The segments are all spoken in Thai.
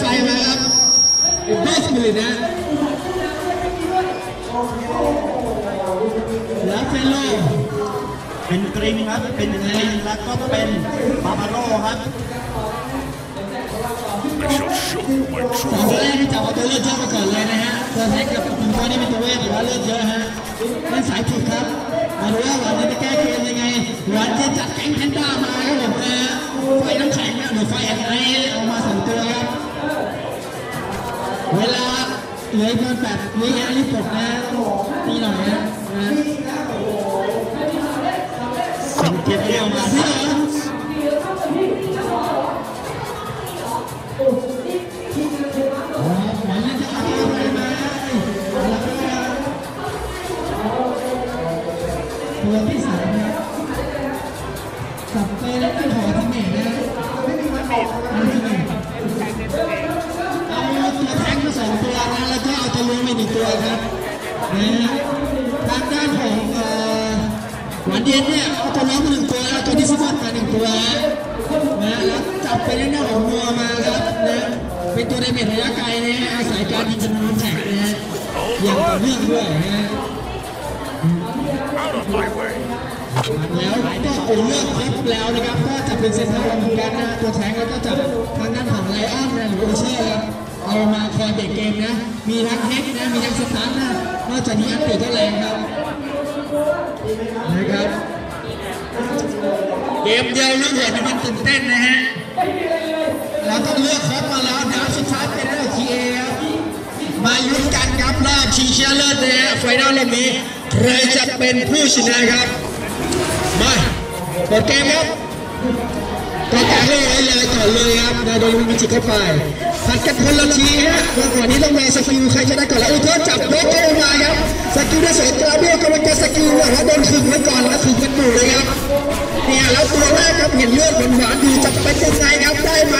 ไฟมาครับห้าสิบมิลลินะแล้วเฟลโลเป็นกริมครับ เป็นกริมแล้วก็เป็นบาบาโร่ครับ I shall show you my สอง true ตัวแรกที่จับเอาตัวเลือดเยอะไปก่อนเลยนะฮะตัวแท็กกับคุณพ่อนี่เป็นตัวเวทแต่ว่าเลือดเยอะฮะเล่นสายผิดครับ มาดูว่าหวานจะแก้เกมยังไงหวานจะจัดแก๊งแพนด้ามาครับผมนะฮะไฟน้ำแข็งนะหรือไฟอะไรเอามาสองตัวครับ เวลาเหลือเกินแปดวินะรีบกดนะตีหน่อยนะนะสังเกตเดี๋เรียยววมามาที่ที่ เย็นเนี่ยเอาตัวล้วงมาหนึ่งตัวแล้วตัวที่สมบัติมาหนึ่งตัวนะแล้วจับไปในหน้าของมัวมาครับนะเป็นตัวในเมทระยะไกลนะอาศัยการยิงจำนวนแท็กนะอย่างต่อเนื่องด้วยนะแล้วก็โอเลือกครบแล้วนะครับก็จะเป็นเซนเตอร์เหมือนกันนะตัวแทงแล้วก็จะทางด้านของไลออนนะหรือโอเช่ครับเอามาคอยเบรกเกมนะ มีทั้งเฮกนะ มีทั้งสตาร์ทนะ นอกจากนี้อันติก็แรงครับ นะครับ เกมเดียวเรื่องเหตุมันตื่นเต้นนะฮะเราต้องเลือกครบมาแล้วดาวสุดท้ายเป็นเลือกทีเอครับมาลุ้นกันครับรอบชิงชนะเลิศนะฮะไฟนอลรอบนี้ใครจะเป็นผู้ชนะครับมาเปิดเกมครับ ก็แข่งเลยเลยก่อนเลยครับนาโดนมิจิเข้าไปผัดกันคนละทีฮะก่อนนี้ต้องมาสกิลใครจะได้ก่อนแล้วอุทธจับโดนเข้ามาครับสกิลได้สองตัวด้วยกำลังจะสกิลว่าโดนขึงไว้ก่อนแล้วขึงกันอยู่เลยครับเนี่ยแล้วตัวแรกครับเห็นเลือดหวานๆอยู่จะเป็นยังไงครับได้ไหม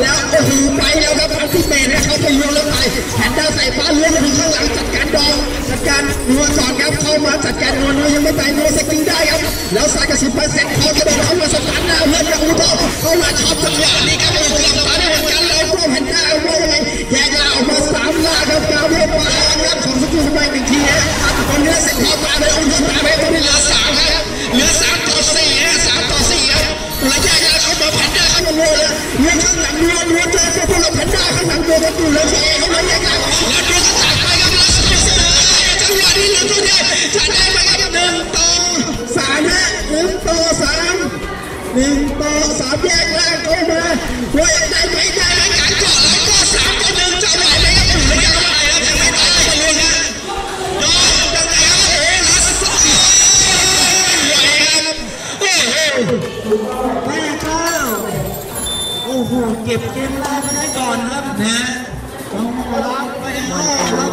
แล้วโอ้โหไปแล้วครับอัลติเมทให้เขาไปโยนแล้วไปแผนดาวใส่ฟ้าเลื้อยมาถึงข้างหลังจัดการดองจัดการนัวก่อนครับเข้ามาจัดการนัวนัวยังไม่ตายนัวสกิลได้ครับแล้วใส่กระสุนเปอร์เซ็ตเขาจะโดนเข้ามาสตาร์ทหน้า ตัวเดียวจะได้ไหมครับหนึ่งต่อสามฮะหนึ่งต่อสามหนึ่งต่อสามแยกล่างเข้ามาว่ายังได้ไหมได้การเกาะแล้วก็สามต่อหนึ่งจะไหวไหมครับหรือยังไหวครับยังไม่ได้เลยนะยอมยังไงครับโอ้ยลัสต์ไหวครับโอ้โหแม่เจ้าโอ้โหเก็บเกมแรกไปได้ก่อนครับนะต้องรับไปรอบครับ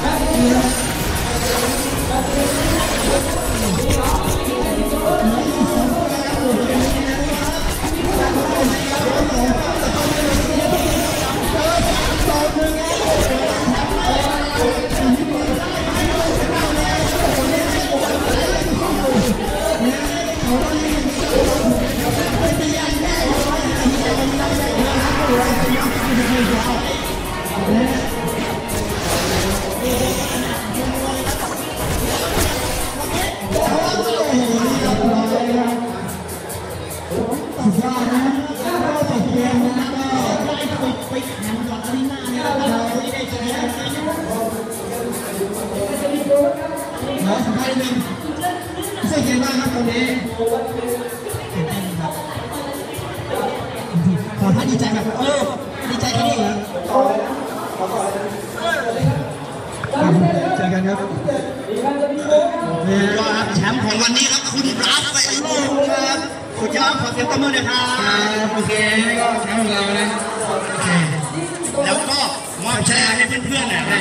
哎呀！ สึกยังไงบ้างครับขอท่านดีใจแบบเออดีใจแค่นี้เหรอเจอกันครับนี่ก็ครับแชมป์ของวันนี้ครับคุณราฟาเอโลกครับสุดยอดขอเสียงตบมือหน่อยครับโอเคก็แชมป์ของเรานะแล้วก็มอบแชร์ให้เพื่อนๆหน่อยนะ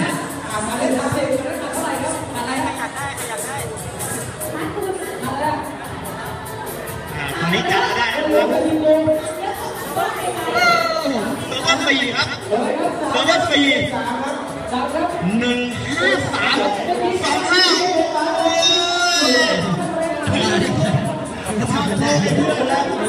เซอร์เบอร์ว่าสี่ครับเบอร์ว่าสี่หนึ่งห้าสามสองห้าโอ้ย